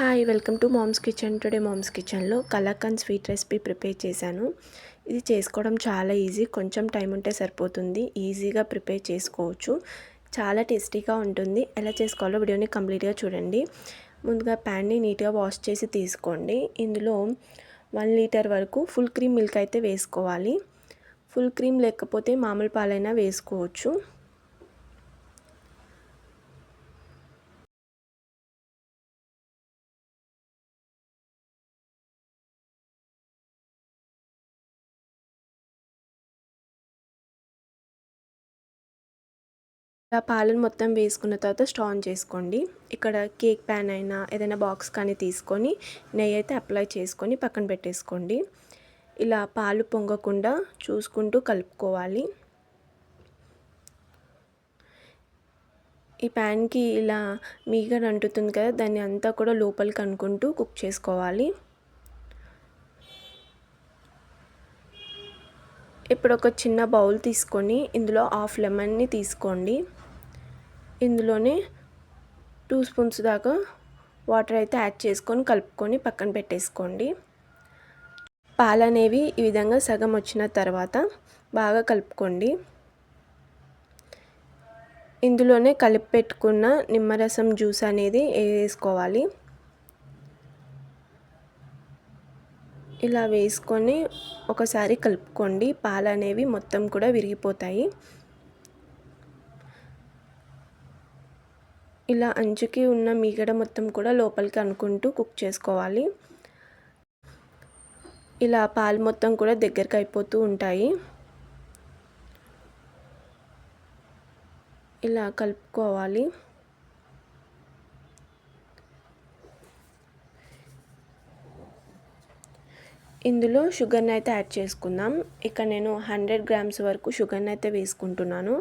Hi welcome to mom's kitchen. Today mom's కిచెన్లో kalakand sweet recipe prepare చేశాను. ఇది చేసుకోవడం చాలా ఈజీ కొంచెం టైం ఉంటే సరిపోతుంది. ఈజీగా ప్రిపేర్ చేసుకోవచ్చు. చాలా టేస్టీగా ఉంటుంది. ఎలా చేసుకోవాలో వీడియోని కంప్లీట్గా చూడండి. ముందుగా ప్యాన్ని నీట్గా వాష్ చేసి తీసుకోండి. ఇందులో వన్ లీటర్ వరకు ఫుల్ క్రీమ్ మిల్క్ అయితే వేసుకోవాలి. ఫుల్ క్రీమ్ లేకపోతే మామూలు పాలైనా వేసుకోవచ్చు. ఇలా పాలను మొత్తం వేసుకున్న తర్వాత స్టవ్ ఆన్ చేసుకోండి. ఇక్కడ కేక్ ప్యాన్ అయినా ఏదైనా బాక్స్ కానీ తీసుకొని నెయ్యి అయితే అప్లై చేసుకొని పక్కన పెట్టేసుకోండి. ఇలా పాలు పొంగకుండా చూసుకుంటూ కలుపుకోవాలి. ఈ ప్యాన్కి ఇలా మీగడ అంటుతుంది కదా దాన్ని అంతా కూడా లోపలికి అనుకుంటూ కుక్ చేసుకోవాలి. ఇప్పుడు ఒక చిన్న బౌల్ తీసుకొని ఇందులో హాఫ్ లెమన్ని తీసుకోండి. ఇందులోనే టూ స్పూన్స్ దాకా వాటర్ అయితే యాడ్ చేసుకొని కలుపుకొని పక్కన పెట్టేసుకోండి. పాలు అనేవి ఈ విధంగా సగం వచ్చిన తర్వాత బాగా కలుపుకోండి. ఇందులోనే కలిపి పెట్టుకున్న నిమ్మరసం జ్యూస్ అనేది వేసుకోవాలి. ఇలా వేసుకొని ఒకసారి కలుపుకోండి. పాలు అనేవి మొత్తం కూడా విరిగిపోతాయి. ఇలా అంచుకి ఉన్న మీగడ మొత్తం కూడా లోపలికి అనుకుంటూ కుక్ చేసుకోవాలి. ఇలా పాలు మొత్తం కూడా దగ్గరికి అయిపోతూ ఉంటాయి. ఇలా కలుపుకోవాలి. ఇందులో షుగర్ని అయితే యాడ్ చేసుకుందాం. ఇక్కడ నేను హండ్రెడ్ గ్రామ్స్ వరకు షుగర్ని అయితే వేసుకుంటున్నాను.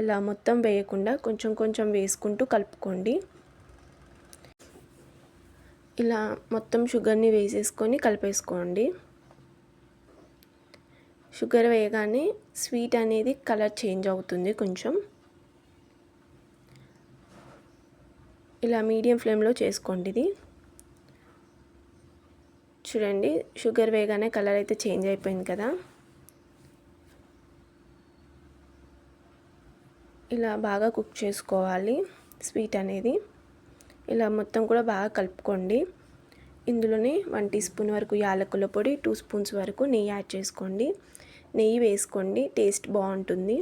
ఇలా మొత్తం వేయకుండా కొంచెం కొంచెం వేసుకుంటూ కలుపుకోండి. ఇలా మొత్తం షుగర్ని వేసేసుకొని కలిపేసుకోండి. షుగర్ వేయగానే స్వీట్ అనేది కలర్ చేంజ్ అవుతుంది కొంచెం. ఇలా మీడియం ఫ్లేమ్లో చేసుకోండి ఇది. చూడండి షుగర్ వేగానే కలర్ అయితే చేంజ్ అయిపోయింది కదా. ఇలా బాగా కుక్ చేసుకోవాలి స్వీట్ అనేది. ఇలా మొత్తం కూడా బాగా కలుపుకోండి. ఇందులోనే వన్ టీ స్పూన్ వరకు యాలకుల పొడి టూ స్పూన్స్ వరకు నెయ్యి యాడ్ చేసుకోండి. నెయ్యి వేసుకోండి టేస్ట్ బాగుంటుంది.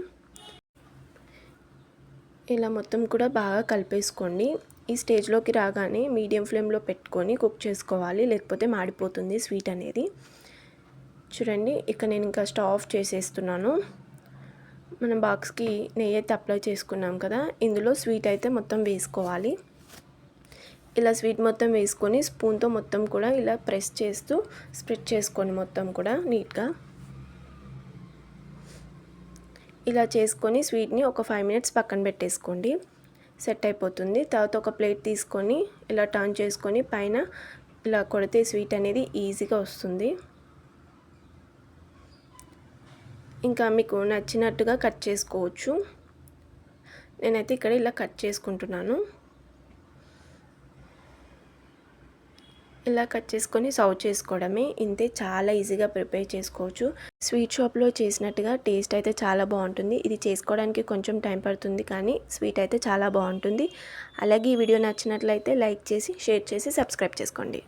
ఇలా మొత్తం కూడా బాగా కలిపేసుకోండి. ఈ స్టేజ్లోకి రాగానే మీడియం ఫ్లేమ్లో పెట్టుకొని కుక్ చేసుకోవాలి. లేకపోతే మాడిపోతుంది స్వీట్ అనేది. చూడండి ఇక నేను ఇంకా స్టవ్ ఆఫ్ చేసేస్తున్నాను. మనం బాక్స్కి నెయ్యి అయితే అప్లై చేసుకున్నాం కదా ఇందులో స్వీట్ అయితే మొత్తం వేసుకోవాలి. ఇలా స్వీట్ మొత్తం వేసుకొని స్పూన్తో మొత్తం కూడా ఇలా ప్రెస్ చేస్తూ స్ప్రెడ్ చేసుకోండి మొత్తం కూడా నీట్గా. ఇలా చేసుకొని స్వీట్ని ఒక ఫైవ్ మినిట్స్ పక్కన పెట్టేసుకోండి. సెట్ అయిపోతుంది. తర్వాత ఒక ప్లేట్ తీసుకొని ఇలా టర్న్ చేసుకొని పైన ఇలా కొడితే స్వీట్ అనేది ఈజీగా వస్తుంది. ఇంకా మీకు నచ్చినట్టుగా కట్ చేసుకోవచ్చు. నేనైతే ఇక్కడ ఇలా కట్ చేసుకుంటున్నాను. ఇలా కట్ చేసుకొని సర్వ్ చేసుకోవడమే. ఇంతే చాలా ఈజీగా ప్రిపేర్ చేసుకోవచ్చు. స్వీట్ షాప్లో చేసినట్టుగా టేస్ట్ అయితే చాలా బాగుంటుంది. ఇది చేసుకోవడానికి కొంచెం టైం పడుతుంది కానీ స్వీట్ అయితే చాలా బాగుంటుంది. అలాగే ఈ వీడియో నచ్చినట్లయితే లైక్ చేసి షేర్ చేసి సబ్స్క్రైబ్ చేసుకోండి.